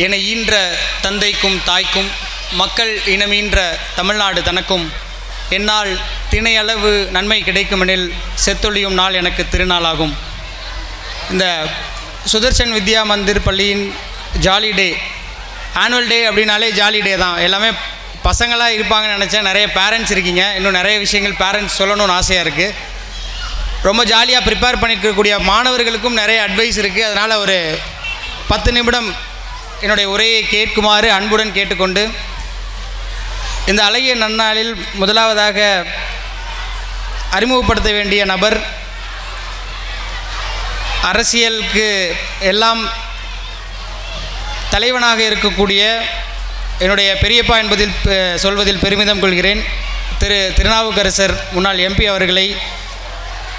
என ஈன்ற தந்தைக்கும் தாய்க்கும் மக்கள் இனமீன்ற தமிழ்நாடு தனக்கும் என்னால் திணையளவு நன்மை கிடைக்குமெனில் செத்தொழியும் நாள் எனக்கு திருநாளாகும். இந்த சுதர்சன் வித்யா மந்திர் பள்ளியின் ஜாலி டே ஆனுவல் டே அப்படின்னாலே ஜாலி டே தான். எல்லாமே பசங்களாக இருப்பாங்கன்னு நினச்சேன். நிறைய பேரண்ட்ஸ் இருக்கீங்க. இன்னும் நிறைய விஷயங்கள் பேரண்ட்ஸ் சொல்லணும்னு ஆசையாக இருக்குது ரொம்ப ஜாலியாக ப்ரிப்பேர் பண்ணியிருக்கக்கூடிய மாணவர்களுக்கும் நிறைய அட்வைஸ் இருக்குது அதனால் ஒரு பத்து நிமிடம் என்னுடைய உரையை கேட்குமாறு அன்புடன் கேட்டுக்கொண்டு இந்த அழகிய நன்னாளில் முதலாவதாக அறிமுகப்படுத்த வேண்டிய நபர் அரசியலுக்கு எல்லாம் தலைவனாக இருக்கக்கூடிய என்னுடைய பெரியப்பா என்பதில் சொல்வதில் பெருமிதம் கொள்கிறேன். திரு திருநாவுக்கரசர் முன்னாள் எம்பி அவர்களை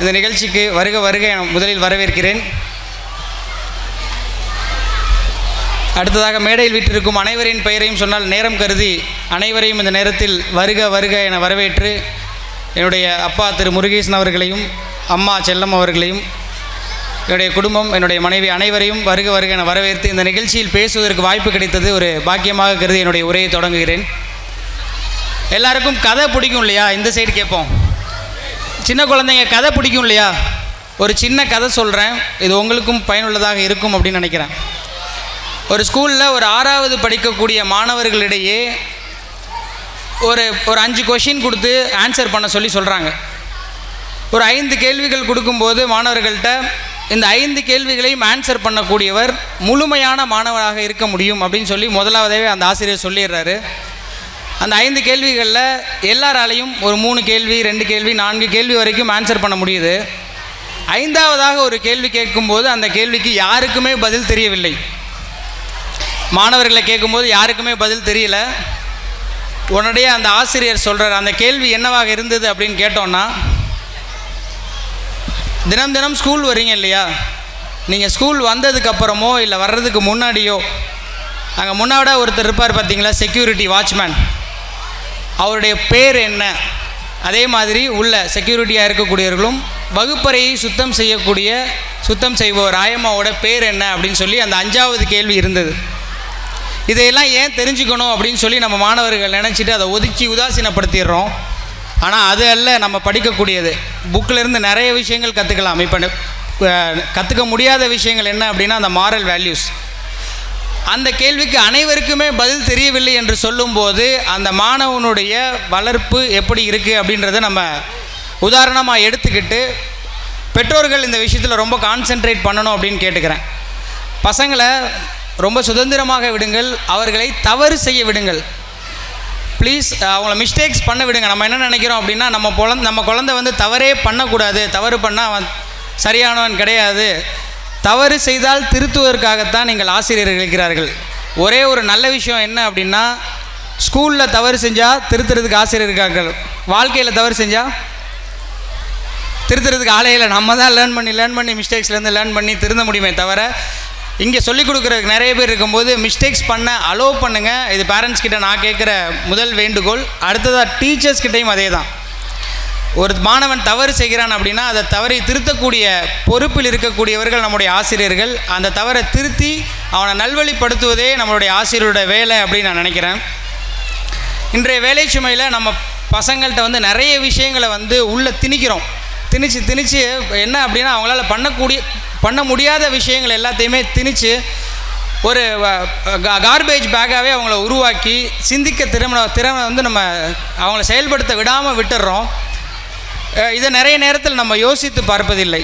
இந்த நிகழ்ச்சிக்கு வருக வருக முதலில் வரவேற்கிறேன். அடுத்ததாக மேடையில் வீட்டிருக்கும் அனைவரின் பெயரையும் சொன்னால் நேரம் கருதி அனைவரையும் இந்த நேரத்தில் வருக வருக என வரவேற்று என்னுடைய அப்பா திரு முருகேசன் அவர்களையும் அம்மா செல்லம் அவர்களையும் என்னுடைய குடும்பம் என்னுடைய மனைவி அனைவரையும் வருக வருக என வரவேற்று இந்த நிகழ்ச்சியில் பேசுவதற்கு வாய்ப்பு கிடைத்தது ஒரு பாக்கியமாக கருதி என்னுடைய உரையை தொடங்குகிறேன். எல்லாருக்கும் கதை பிடிக்கும் இல்லையா? இந்த சைடு கேட்போம். சின்ன குழந்தைங்க கதை பிடிக்கும் இல்லையா? ஒரு சின்ன கதை சொல்கிறேன் இது உங்களுக்கும் பயனுள்ளதாக இருக்கும் அப்படின்னு நினைக்கிறேன். ஒரு ஸ்கூலில் ஒரு ஆறாவது படிக்கக்கூடிய மாணவர்களிடையே ஒரு ஒரு அஞ்சு கொஷின் கொடுத்து ஆன்சர் பண்ண சொல்லி சொல்கிறாங்க ஒரு ஐந்து கேள்விகள் கொடுக்கும்போது மாணவர்கள்ட்ட இந்த ஐந்து கேள்விகளையும் ஆன்சர் பண்ணக்கூடியவர் முழுமையான மாணவராக இருக்க முடியும் அப்படின்னு சொல்லி முதலாவதாகவே அந்த ஆசிரியர் சொல்லிடுறாரு. அந்த ஐந்து கேள்விகளில் எல்லாராலையும் ஒரு மூணு கேள்வி ரெண்டு கேள்வி நான்கு கேள்வி வரைக்கும் ஆன்சர் பண்ண முடியுது. ஐந்தாவதாக ஒரு கேள்வி கேட்கும்போது அந்த கேள்விக்கு யாருக்குமே பதில் தெரியவில்லை. மாணவர்களை கேட்கும்போது யாருக்குமே பதில் தெரியல. உடனடியே அந்த ஆசிரியர் சொல்கிறார் அந்த கேள்வி என்னவாக இருந்தது அப்படின்னு கேட்டோன்னா தினம் தினம் ஸ்கூல் வரீங்க இல்லையா? நீங்கள் ஸ்கூல் வந்ததுக்கப்புறமோ இல்லை வர்றதுக்கு முன்னாடியோ அங்கே முன்னாட ஒருத்தர் இருப்பார் பார்த்தீங்களா செக்யூரிட்டி வாட்ச்மேன் அவருடைய பேர் என்ன? அதே மாதிரி உள்ள செக்யூரிட்டியாக இருக்கக்கூடியவர்களும் வகுப்பறையை சுத்தம் செய்யக்கூடிய சுத்தம் செய்பவர் ஆயம்மாவோட பேர் என்ன அப்படின்னு சொல்லி அந்த அஞ்சாவது கேள்வி இருந்தது. இதையெல்லாம் ஏன் தெரிஞ்சுக்கணும் அப்படின்னு சொல்லி நம்ம மாணவர்கள் நினச்சிட்டு அதை ஒதுக்கி உதாசீனப்படுத்திடுறோம். ஆனால் அது அல்ல நம்ம படிக்கக்கூடியது. புக்கில் இருந்து நிறைய விஷயங்கள் கற்றுக்கலாம் இப்போ கற்றுக்க முடியாத விஷயங்கள் என்ன அப்படின்னா அந்த மாரல் வேல்யூஸ் அந்த கேள்விக்கு அனைவருக்குமே பதில் தெரியவில்லை என்று சொல்லும்போது அந்த மாணவனுடைய வளர்ப்பு எப்படி இருக்குது அப்படின்றத நம்ம உதாரணமாக எடுத்துக்கிட்டு பெற்றோர்கள் இந்த விஷயத்தில் ரொம்ப கான்சென்ட்ரேட் பண்ணணும் அப்படின்னு கேட்டுக்கிறேன். பசங்களை ரொம்ப சுதந்திரமாக விடுங்கள் அவர்களை தவறு செய்ய விடுங்கள். ப்ளீஸ் அவங்கள மிஸ்டேக்ஸ் பண்ண விடுங்க. நம்ம என்ன நினைக்கிறோம் அப்படின்னா நம்ம குழந்த நம்ம குழந்தை வந்து தவறே பண்ணக்கூடாது. தவறு பண்ணால் அவன் சரியானவன் கிடையாது. தவறு செய்தால் திருத்துவதற்காகத்தான் நீங்கள் ஆசிரியர்கள் இருக்கிறார்கள். ஒரே ஒரு நல்ல விஷயம் என்ன அப்படின்னா ஸ்கூலில் தவறு செஞ்சால் திருத்துறதுக்கு ஆசிரியர் இருக்கார்கள். வாழ்க்கையில் தவறு செஞ்சால் திருத்துறதுக்கு ஆலையில் நம்ம தான் லேர்ன் பண்ணி லேர்ன் பண்ணி மிஸ்டேக்ஸ்லேருந்து லேர்ன் பண்ணி திருந்த முடியுமே தவிர இங்கே சொல்லிக் கொடுக்குறதுக்கு நிறைய பேர் இருக்கும்போது மிஸ்டேக்ஸ் பண்ண அலோவ் பண்ணுங்கள் இது பேரண்ட்ஸ் கிட்ட நான் கேட்குற முதல் வேண்டுகோள். அடுத்ததாக டீச்சர்ஸ் கிட்டேயும் அதே தான் ஒரு மாணவன் தவறு செய்கிறான் அப்படின்னா அதை தவறை திருத்தக்கூடிய பொறுப்பில் இருக்கக்கூடியவர்கள் நம்முடைய ஆசிரியர்கள். அந்த தவறை திருத்தி அவனை நல்வழிப்படுத்துவதே நம்மளுடைய ஆசிரியரோட வேலை அப்படின்னு நான் நினைக்கிறேன். இன்றைய வேலை சுமையில் நம்ம பசங்கள்கிட்ட வந்து நிறைய விஷயங்களை வந்து உள்ளே திணிக்கிறோம். திணிச்சு திணிச்சு என்ன அப்படின்னா அவங்களால பண்ணக்கூடிய பண்ண முடியாத விஷயங்கள் எல்லாத்தையுமே திணிச்சு ஒரு கார்பேஜ் பேக்காகவே அவங்கள உருவாக்கி சிந்திக்க திறமை திறமை வந்து நம்ம அவங்கள செயல்படுத்த விடாமல் விட்டுடுறோம் இதை நிறைய நேரத்தில் நம்ம யோசித்து பார்ப்பதில்லை.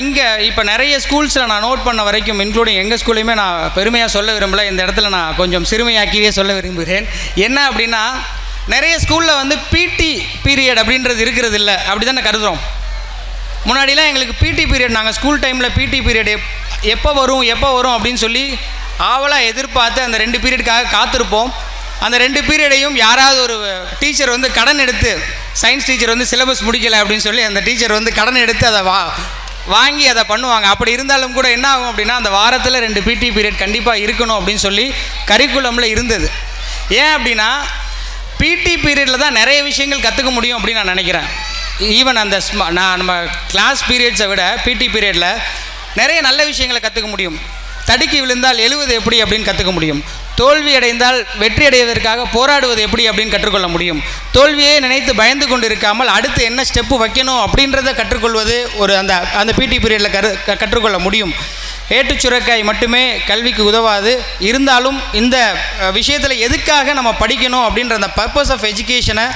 இங்கே இப்போ நிறைய ஸ்கூல்ஸில் நான் நோட் பண்ண வரைக்கும் இன்க்ளூடிங் எங்கள் ஸ்கூல்லையுமே நான் பெருமையாக சொல்ல விரும்பலை. இந்த இடத்துல நான் கொஞ்சம் சிறுமையாக்கியே சொல்ல விரும்புகிறேன். என்ன அப்படின்னா நிறைய ஸ்கூலில் வந்து பிடி பீரியட் அப்படின்றது இருக்கிறது இல்லை. அப்படி தானே கருதுகிறோம் முன்னாடிலாம் எங்களுக்கு பிடி பீரியட் நாங்கள் ஸ்கூல் டைமில் பிடி பீரியட் எப் எப்போ வரும் எப்போ வரும் அப்படின்னு சொல்லி ஆவலாக எதிர்பார்த்து அந்த ரெண்டு பீரியடுக்காக காத்திருப்போம். அந்த ரெண்டு பீரியடையும் யாராவது ஒரு டீச்சர் வந்து கடன் எடுத்து சயின்ஸ் டீச்சர் வந்து சிலபஸ் முடிக்கலை அப்படின்னு சொல்லி அந்த டீச்சர் வந்து கடன் எடுத்து அதை வா வாங்கி அதை பண்ணுவாங்க. அப்படி இருந்தாலும் கூட என்ன ஆகும் அப்படின்னா அந்த வாரத்தில் ரெண்டு பிடி பீரியட் கண்டிப்பாக இருக்கணும் அப்படின்னு சொல்லி கரிக்குலமில் இருந்தது. ஏன் அப்படின்னா பிடி பீரியடில் தான் நிறைய விஷயங்கள் கற்றுக்க முடியும் அப்படின்னு நான் நினைக்கிறேன். ஈவன் அந்த ஸ்ம நான் நம்ம கிளாஸ் பீரியட்ஸை விட பிடி பீரியடில் நிறைய நல்ல விஷயங்களை கற்றுக்க முடியும். தடுக்கி விழுந்தால் எழுவது எப்படி அப்படின்னு கற்றுக்க முடியும். தோல்வி அடைந்தால் வெற்றி அடைவதற்காக போராடுவது எப்படி அப்படின்னு கற்றுக்கொள்ள முடியும். தோல்வியை நினைத்து பயந்து கொண்டு இருக்காமல் அடுத்து என்ன ஸ்டெப்பு வைக்கணும் அப்படின்றத கற்றுக்கொள்வது ஒரு அந்த அந்த பிடி பீரியடில் கரு கற்றுக்கொள்ள முடியும். ஏட்டுச் சுரக்காய் மட்டுமே கல்விக்கு உதவாது. இருந்தாலும் இந்த விஷயத்தில் எதுக்காக நம்ம படிக்கணும் அப்படின்ற அந்த பர்பஸ் ஆஃப் எஜுகேஷனை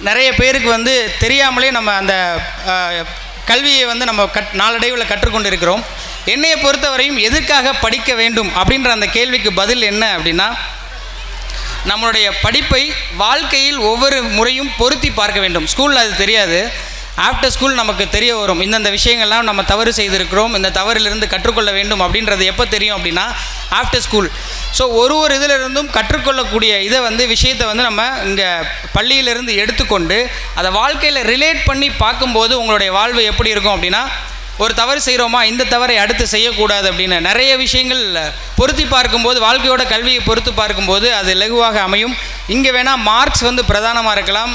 நிறைய பேருக்கு வந்து தெரியாமலே நம்ம அந்த கல்வியை வந்து நம்ம கட் நாளடைவில் கற்றுக்கொண்டு இருக்கிறோம் என்னையை பொறுத்தவரையும் எதற்காக படிக்க வேண்டும் அப்படின்ற அந்த கேள்விக்கு பதில் என்ன அப்படின்னா நம்மளுடைய படிப்பை வாழ்க்கையில் ஒவ்வொரு முறையும் பொருத்தி பார்க்க வேண்டும். ஸ்கூலில் அது தெரியாது. ஆஃப்டர் ஸ்கூல் நமக்கு தெரிய வரும். இந்தந்த விஷயங்கள்லாம் நம்ம தவறு செய்திருக்கிறோம் இந்த தவறிலிருந்து கற்றுக்கொள்ள வேண்டும் அப்படின்றது எப்போ தெரியும் அப்படின்னா ஆஃப்டர் ஸ்கூல் ஸோ ஒரு ஒரு இதிலிருந்தும் கற்றுக்கொள்ளக்கூடிய இதை வந்து விஷயத்தை வந்து நம்ம இங்கே பள்ளியிலிருந்து எடுத்துக்கொண்டு அதை வாழ்க்கையில் ரிலேட் பண்ணி பார்க்கும்போது உங்களுடைய வாழ்வு எப்படி இருக்கும் அப்படின்னா ஒரு தவறு செய்கிறோமா இந்த தவறை அடுத்து செய்யக்கூடாது அப்படின்னு நிறைய விஷயங்கள் பொருத்தி பார்க்கும்போது வாழ்க்கையோட கல்வியை பொறுத்து பார்க்கும்போது அது லகுவாக அமையும். இங்கே வேணால் மார்க்ஸ் வந்து பிரதானமாக இருக்கலாம்.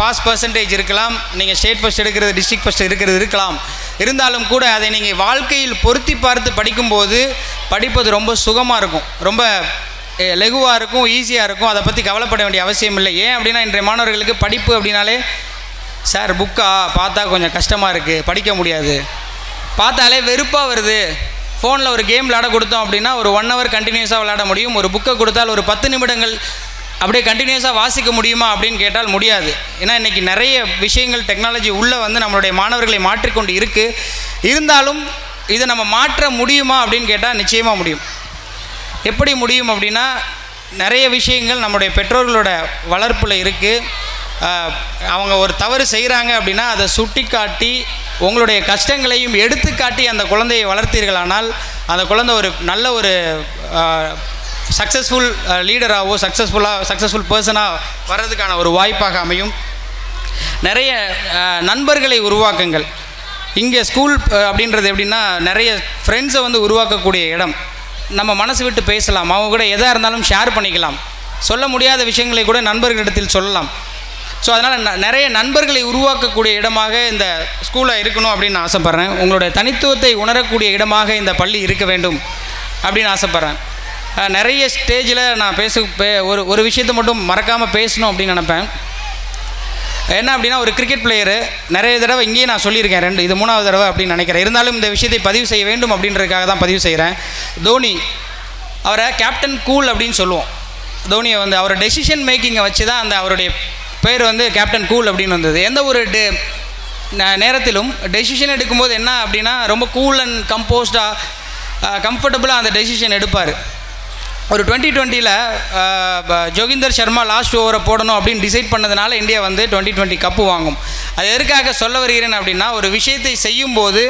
பாஸ் பர்சன்டேஜ் இருக்கலாம். நீங்கள் ஸ்டேட் ஃபஸ்ட் எடுக்கிறது டிஸ்ட்ரிக்ட் ஃபஸ்ட் இருக்கிறது இருக்கலாம். இருந்தாலும் கூட அதை நீங்கள் வாழ்க்கையில் பொருத்தி பார்த்து படிக்கும்போது படிப்பது ரொம்ப சுகமாக இருக்கும். ரொம்ப லெகுவாக இருக்கும் ஈஸியாக இருக்கும். அதை பற்றி கவலைப்பட வேண்டிய அவசியம் இல்லை. ஏன் அப்படின்னா இன்றைய மாணவர்களுக்கு படிப்பு அப்படின்னாலே சார் புக்கா பார்த்தா கொஞ்சம் கஷ்டமாக இருக்குது படிக்க முடியாது. பார்த்தாலே வெறுப்பாக வருது. ஃபோனில் ஒரு கேம் விளாட கொடுத்தோம் அப்படின்னா ஒரு ஒன் ஹவர் கண்டினியூஸாக விளாட முடியும். ஒரு புக்கை கொடுத்தால் ஒரு பத்து நிமிடங்கள் அப்படியே கண்டினியூஸாக வாசிக்க முடியுமா அப்படின்னு கேட்டால் முடியாது. ஏன்னா இன்றைக்கி நிறைய விஷயங்கள் டெக்னாலஜி உள்ளே வந்து நம்மளுடைய மாணவர்களை மாற்றிக்கொண்டு இருக்குது இருந்தாலும் இதை நம்ம மாற்ற முடியுமா அப்படின்னு கேட்டால் நிச்சயமாக முடியும். எப்படி முடியும் அப்படின்னா நிறைய விஷயங்கள் நம்முடைய பெற்றோர்களோட வளர்ப்பில் இருக்குது அவங்க ஒரு தவறு செய்கிறாங்க அப்படின்னா அதை சுட்டி காட்டி உங்களுடைய கஷ்டங்களையும் எடுத்து காட்டி அந்த குழந்தையை வளர்த்தீர்களானால் அந்த குழந்தை ஒரு நல்ல ஒரு சக்ஸஸ்ஃபுல் லீடராகவோ சக்ஸஸ்ஃபுல்லாக சக்ஸஸ்ஃபுல் பர்சனாக வர்றதுக்கான ஒரு வாய்ப்பாக அமையும். நிறைய uh, நண்பர்களை உருவாக்குங்கள். இங்கே ஸ்கூல் uh, அப்படின்றது எப்படின்னா நிறைய ஃப்ரெண்ட்ஸை வந்து உருவாக்கக்கூடிய இடம். நம்ம மனசு விட்டு பேசலாம். அவங்க கூட எதாக இருந்தாலும் ஷேர் பண்ணிக்கலாம். சொல்ல முடியாத விஷயங்களை கூட நண்பர்களிடத்தில் சொல்லலாம். ஸோ அதனால் நிறைய நண்பர்களை உருவாக்கக்கூடிய இடமாக இந்த ஸ்கூலாக இருக்கணும் அப்படின்னு நான் ஆசைப்பட்றேன். உங்களுடைய தனித்துவத்தை உணரக்கூடிய இடமாக இந்த பள்ளி இருக்க வேண்டும் அப்படின்னு ஆசைப்பட்றேன். நிறைய ஸ்டேஜில் நான் பேச பே ஒரு ஒரு விஷயத்தை மட்டும் மறக்காமல் பேசணும் அப்படின்னு நினப்பேன். என்ன அப்படின்னா ஒரு கிரிக்கெட் பிளேயரு நிறைய தடவை இங்கேயே நான் சொல்லியிருக்கேன் ரெண்டு இது மூணாவது தடவை அப்படின்னு நினைக்கிறேன். இருந்தாலும் இந்த விஷயத்தை பதிவு செய்ய வேண்டும் அப்படின்றதுக்காக தான் பதிவு செய்கிறேன் தோனி அவரை கேப்டன் கூல் அப்படின்னு சொல்லுவோம். தோனியை வந்து அவரோட டெசிஷன் மேக்கிங்கை வச்சு தான் அந்த அவருடைய பேர் வந்து கேப்டன் கூல் அப்படின்னு வந்தது. எந்த ஒரு டே ந- நேரத்திலும் டெசிஷன் எடுக்கும்போது என்ன அப்படின்னா ரொம்ப கூல் அண்ட் கம்போஸ்டாக கம்ஃபர்டபுளாக அந்த டெசிஷன் எடுப்பார். ஒரு டுவெண்ட்டி டுவெண்ட்டியில் ஜோகிந்தர் சர்மா லாஸ்ட் ஓவரை போடணும் அப்படின்னு டிசைட் பண்ணதுனால இந்தியா வந்து டுவெண்ட்டி டுவெண்ட்டி கப்பு வாங்கும். அது எதற்காக சொல்ல வருகிறேன் அப்படின்னா ஒரு விஷயத்தை செய்யும்போது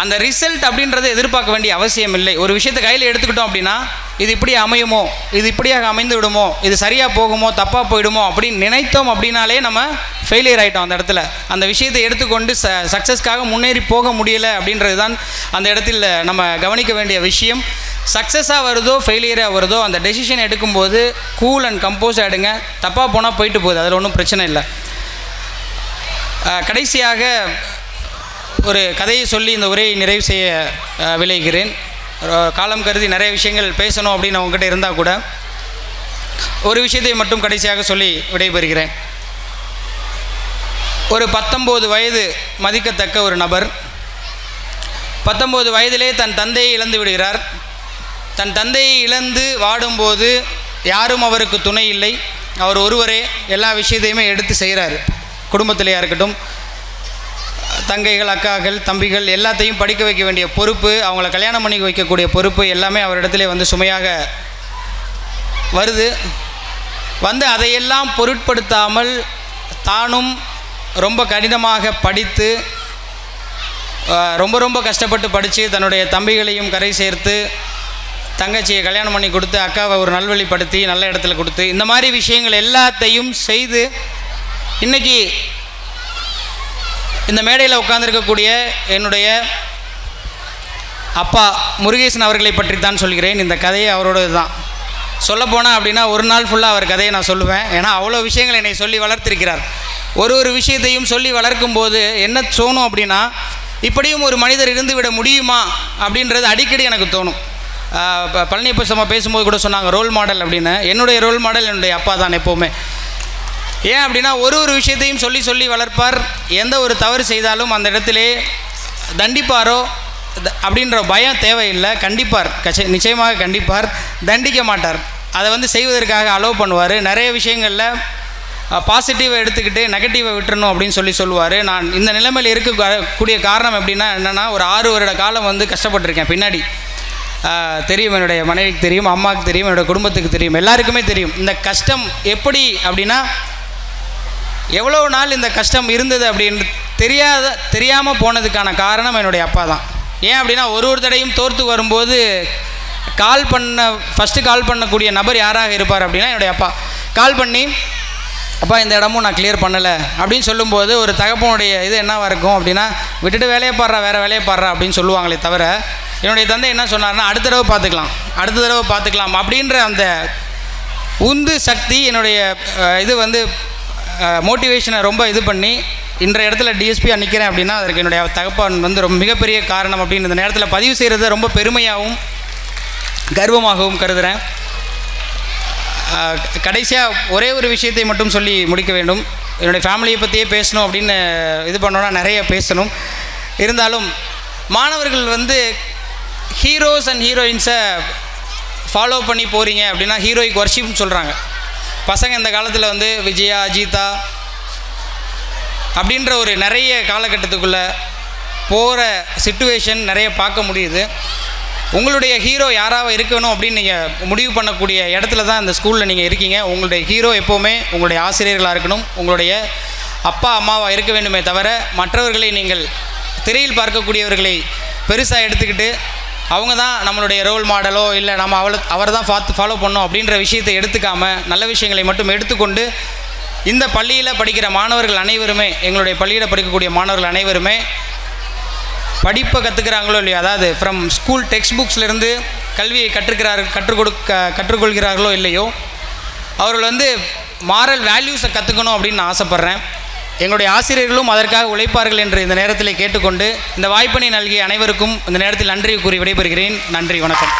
அந்த ரிசல்ட் அப்படின்றத எதிர்பார்க்க வேண்டிய அவசியம் இல்லை. ஒரு விஷயத்தை கையில் எடுத்துக்கிட்டோம் அப்படின்னா இது இப்படி அமையுமோ இது இப்படியாக அமைந்து விடுமோ இது சரியாக போகுமோ தப்பாக போயிடுமோ அப்படின்னு நினைத்தோம் அப்படின்னாலே நம்ம ஃபெயிலியர் ஆகிட்டோம் அந்த இடத்துல. அந்த விஷயத்தை எடுத்துக்கொண்டு ச சக்ஸஸ்க்காக முன்னேறி போக முடியலை அப்படின்றது தான் அந்த இடத்தில் நம்ம கவனிக்க வேண்டிய விஷயம். சக்ஸஸாக வருதோ ஃபெயிலியராக வருதோ அந்த டெசிஷன் எடுக்கும்போது கூல் அண்ட் கம்போஸ் ஆகிடுங்க தப்பாக போனால் போயிட்டு போகுது அதில் ஒன்றும் பிரச்சனை இல்லை. கடைசியாக ஒரு கதையை சொல்லி இந்த உரையை நிறைவு செய்ய விளைகிறேன். காலம் கருதி நிறைய விஷயங்கள் பேசணும் அப்படின்னு உங்ககிட்ட இருந்தால் கூட ஒரு விஷயத்தை மட்டும் கடைசியாக சொல்லி விடைபெறுகிறேன். ஒரு பத்தொம்போது வயது மதிக்கத்தக்க ஒரு நபர். பத்தொம்போது வயதிலே தன் தந்தையை இழந்து விடுகிறார். தன் தந்தையை இழந்து வாடும்போது யாரும் அவருக்கு துணை இல்லை. அவர் ஒருவரே எல்லா விஷயத்தையுமே எடுத்து செய்கிறார். குடும்பத்திலேயா இருக்கட்டும் தங்கைகள் அக்காக்கள் தம்பிகள் எல்லாத்தையும் படிக்க வைக்க வேண்டிய பொறுப்பு அவங்கள கல்யாணம் பண்ணி வைக்கக்கூடிய பொறுப்பு எல்லாமே அவரிடத்திலே வந்து சுமையாக வருது. வந்து அதையெல்லாம் பொருட்படுத்தாமல் தானும் ரொம்ப கடினமாக படித்து ரொம்ப ரொம்ப கஷ்டப்பட்டு படித்து தன்னுடைய தம்பிகளையும் கரை சேர்த்து தங்கச்சியை கல்யாணம் பண்ணி கொடுத்து அக்காவை ஒரு நல்வழிப்படுத்தி நல்ல இடத்துல கொடுத்து இந்த மாதிரி விஷயங்கள் எல்லாத்தையும் செய்து இன்னைக்கு இந்த மேடையில் உட்கார்ந்துருக்கக்கூடிய என்னுடைய அப்பா முருகேசன் அவர்களை பற்றி தான் சொல்கிறேன். இந்த கதையை அவரோடது தான். சொல்லப்போனால் அப்படின்னா ஒரு நாள் ஃபுல்லாக அவர் கதையை நான் சொல்லுவேன். ஏன்னா அவ்வளோ விஷயங்கள் என்னை சொல்லி வளர்த்திருக்கிறார். ஒரு ஒரு விஷயத்தையும் சொல்லி வளர்க்கும் போது என்ன தோணும் அப்படின்னா இப்படியும் ஒரு மனிதர் இருந்து விட முடியுமா அப்படின்றது அடிக்கடி எனக்கு தோணும். பழனியப்ப சம்மா பேசும்போது கூட சொன்னாங்க ரோல் மாடல் அப்படின்னு. என்னுடைய ரோல் மாடல் என்னுடைய அப்பா தான் எப்போவுமே. ஏன் அப்படின்னா ஒரு ஒரு விஷயத்தையும் சொல்லி சொல்லி வளர்ப்பார். எந்த ஒரு தவறு செய்தாலும் அந்த இடத்திலே தண்டிப்பாரோ அப்படின்ற பயம் தேவையில்லை. கண்டிப்பார். கச்ச நிச்சயமாக கண்டிப்பார். தண்டிக்க மாட்டார். அதை வந்து செய்வதற்காக அலோவ் பண்ணுவார். நிறைய விஷயங்களில் பாசிட்டிவை எடுத்துக்கிட்டு நெகட்டிவை விட்டுறணும் அப்படின்னு சொல்லி சொல்லுவார். நான் இந்த நிலைமையில் இருக்கக்கூடிய காரணம் எப்படின்னா என்னென்னா ஒரு ஆறு வருட காலம் வந்து கஷ்டப்பட்டிருக்கேன். பின்னாடி. தெரியும் என்னுடைய மனைவிக்கு தெரியும் அம்மாவுக்கு தெரியும் என்னுடைய குடும்பத்துக்கு தெரியும் எல்லாருக்குமே தெரியும். இந்த கஷ்டம் எப்படி அப்படின்னா எவ்வளோ நாள் இந்த கஷ்டம் இருந்தது அப்படின்னு தெரியாத தெரியாமல் போனதுக்கான காரணம் என்னுடைய அப்பா தான். ஏன் அப்படின்னா ஒரு ஒரு தடையும் தோர்த்து வரும்போது கால் பண்ண ஃபஸ்ட்டு கால் பண்ணக்கூடிய நபர் யாராக இருப்பார் அப்படின்னா என்னுடைய அப்பா. கால் பண்ணி அப்பா இந்த இடமும் நான் கிளியர் பண்ணலை. அப்படின்னு சொல்லும்போது ஒரு தகப்பனுடைய இது என்னவாக இருக்கும் அப்படின்னா விட்டுட்டு வேலையை பாடுறா வேறு வேலையை பாடுறா அப்படின்னு சொல்லுவாங்களே தவிர என்னுடைய தந்தை என்ன சொன்னார்னா அடுத்த தடவை பார்த்துக்கலாம் அடுத்த தடவை பார்த்துக்கலாம் அப்படின்ற அந்த உந்து சக்தி என்னுடைய இது வந்து மோட்டிவேஷனை ரொம்ப இது பண்ணி இன்றைய இடத்துல டிஎஸ்பியாக நிற்கிறேன் அப்படின்னா அதற்கு என்னுடைய தகப்பன் வந்து ரொம்ப மிகப்பெரிய காரணம் அப்படின்னு இந்த நேரத்தில் பதிவு செய்கிறத ரொம்ப பெருமையாகவும் கர்வமாகவும் கருதுகிறேன் கடைசியாக ஒரே ஒரு விஷயத்தை மட்டும் சொல்லி முடிக்க வேண்டும். என்னுடைய ஃபேமிலியை பற்றியே பேசணும் அப்படின்னு இது பண்ணோன்னா நிறைய பேசணும். இருந்தாலும் மாணவர்கள் வந்து ஹீரோஸ் அண்ட் ஹீரோயின்ஸை ஃபாலோ பண்ணி போகிறீங்க அப்படின்னா ஹீரோயிக் வர்ஷிப்னு சொல்கிறாங்க பசங்க இந்த காலத்தில் வந்து விஜயா அஜிதா அப்படின்ற ஒரு நிறைய காலகட்டத்துக்குள்ளே போகிற சுச்சுவேஷன் நிறைய பார்க்க முடியுது. உங்களுடைய ஹீரோ யாராவது இருக்கணும் அப்படின்னு நீங்கள் முடிவு பண்ணக்கூடிய இடத்துல தான் இந்த ஸ்கூலில் நீங்கள் இருக்கீங்க. உங்களுடைய ஹீரோ எப்போவுமே உங்களுடைய ஆசிரியர்களாக இருக்கணும். உங்களுடைய அப்பா அம்மாவாக இருக்க வேண்டுமே தவிர மற்றவர்களை நீங்கள் திரையில் பார்க்கக்கூடியவர்களை பெருசாக எடுத்துக்கிட்டு அவங்க தான் நம்மளுடைய ரோல் மாடலோ இல்லை நம்ம அவளை அவர் தான் பார்த்து ஃபாலோ பண்ணோம் அப்படின்ற விஷயத்தை எடுத்துக்காம நல்ல விஷயங்களை மட்டும் எடுத்துக்கொண்டு இந்த பள்ளியில் படிக்கிற மாணவர்கள் அனைவருமே எங்களுடைய பள்ளியில் படிக்கக்கூடிய மாணவர்கள் அனைவருமே படிப்பை கற்றுக்கிறாங்களோ இல்லையோ அதாவது ஃப்ரம் ஸ்கூல் டெக்ஸ்ட் புக்ஸ்லேருந்து கல்வியை கற்றுக்கிறார் கற்றுக் கொடுக்க கற்றுக்கொள்கிறார்களோ இல்லையோ அவர்கள் வந்து மாரல் வேல்யூஸை கற்றுக்கணும் அப்படின்னு நான் ஆசைப்பட்றேன். எங்களுடைய ஆசிரியர்களும் அதற்காக உழைப்பார்கள் என்று இந்த நேரத்தில் கேட்டுக்கொண்டு இந்த வாய்ப்பினை நல்கிய அனைவருக்கும் இந்த நேரத்தில் நன்றி கூறி விடைபெறுகிறேன். நன்றி வணக்கம்.